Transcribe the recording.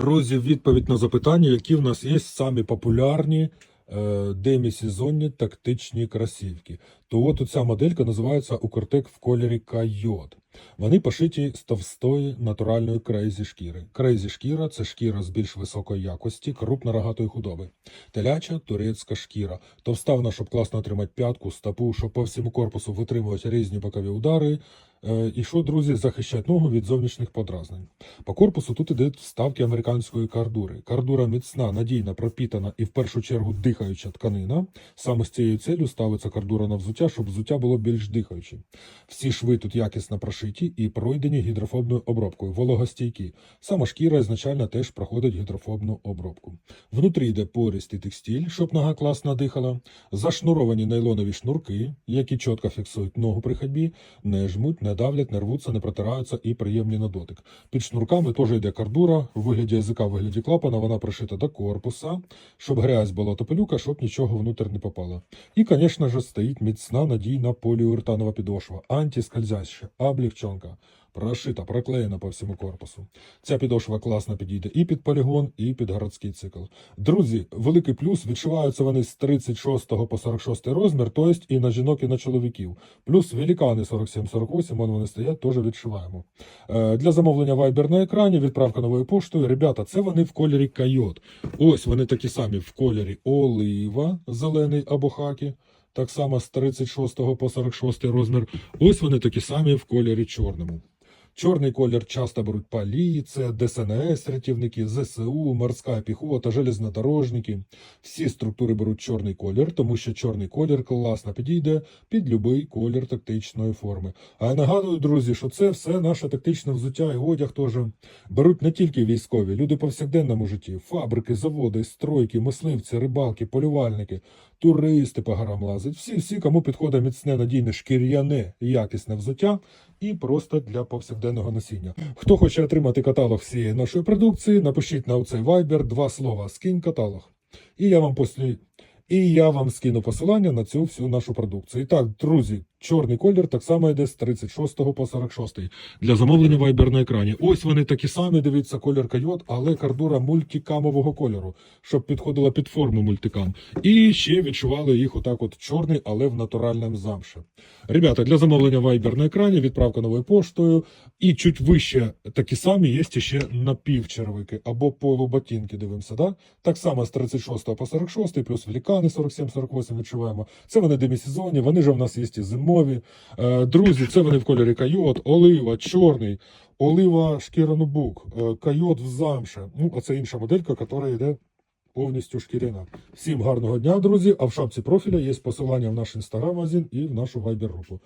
Друзі, відповідь на запитання, які в нас є самі популярні е, демісезонні тактичні кросівки. То от ця моделька називається Укртек в кольорі Койот. Вони пошиті з товстої натуральної крейзі шкіри. Крейзі шкіра це шкіра з більш високої якості, крупнорогатої худоби. Теляча турецька шкіра. Товста вона, щоб класно отримати п'ятку, стопу, щоб по всьому корпусу витримувати різні бокові удари. Е, І що, друзі, захищать ногу від зовнішніх подразнень. По корпусу тут ідуть вставки американської кардури. Кардура міцна, надійна, пропітана і в першу чергу дихаюча тканина. Саме з цією целью ставиться кардура на взуття, щоб взуття було більш дихаючим. Всі шви тут якісно прошиті і пройдені гідрофобною обробкою, вологостійкі. Сама шкіра ізначально теж проходить гідрофобну обробку. Внутрі йде пористий текстиль, щоб нога класно дихала, зашнуровані нейлонові шнурки, які чітко фіксують ногу при ходьбі, не жмуть, не давлять, не рвуться, не протираються і приємні на дотик. Під шнурками теж йде кардура, в вигляді язика, в вигляді клапана, вона пришита до корпуса, щоб грязь була топелюка, щоб нічого внутрь не попало. І, звісно ж, стоїть міцна надійна поліуретанова підошва, антискользяща, облегчонка. Прошита, проклеєна по всьому корпусу. Ця підошва класно підійде і під полігон, і під городський цикл. Друзі, великий плюс відшиваються вони з 36 по 46 розмір, тобто і на жінок, і на чоловіків. Плюс великани 47-48, вон вони стоять, теж відшиваємо. Е, для замовлення Viber на екрані, відправка новою поштою. Ребята, це вони в кольорі койот. Ось вони такі самі в кольорі олива, зелений або хакі. Так само з 36 по 46 розмір. Ось вони такі самі в кольорі чорному. Чорний колір часто беруть поліція, ДСНС, рятівники, ЗСУ, морська піхота, железнодорожники. Всі структури беруть чорний колір, тому що чорний колір класно підійде під будь-який колір тактичної форми. А я нагадую, друзі, що це все наше тактичне взуття і одяг теж беруть не тільки військові, люди повсякденному житті, фабрики, заводи, стройки, мисливці, рибалки, полювальники, туристи по горам лазять. Всі, всі, кому підходить міцне, надійне, шкіряне, якісне взуття і просто для повсякденного носіння. Хто хоче отримати каталог всієї нашої продукції, напишіть на оцей Viber два слова «Скинь каталог». І я вам послі... І я вам скину посилання на цю всю нашу продукцію. І так, друзі, чорний колір так само йде з 36 по 46 для замовлення Viber на екрані. Ось вони такі самі, дивіться, колір койот, але кардура мультикамового кольору, щоб підходила під форму мультикам. І ще відчували їх отак от чорний, але в натуральному замші. Ребята, для замовлення Viber на екрані, відправка новою поштою. І чуть вище такі самі є ще напівчервики або полуботинки, дивимося, да? Так само з 36 по 46, плюс великани 47-48 відчуваємо. Це вони демісезонні, вони ж в нас є і зимові. Е, друзі, це вони в кольорі койот, олива, чорний, олива шкіранубук, Кайот койот в замше. Ну, а це інша моделька, яка йде повністю шкіряна. Всім гарного дня, друзі. А в шапці профіля є посилання в наш інстаграм-магазин і в нашу вайбер-групу.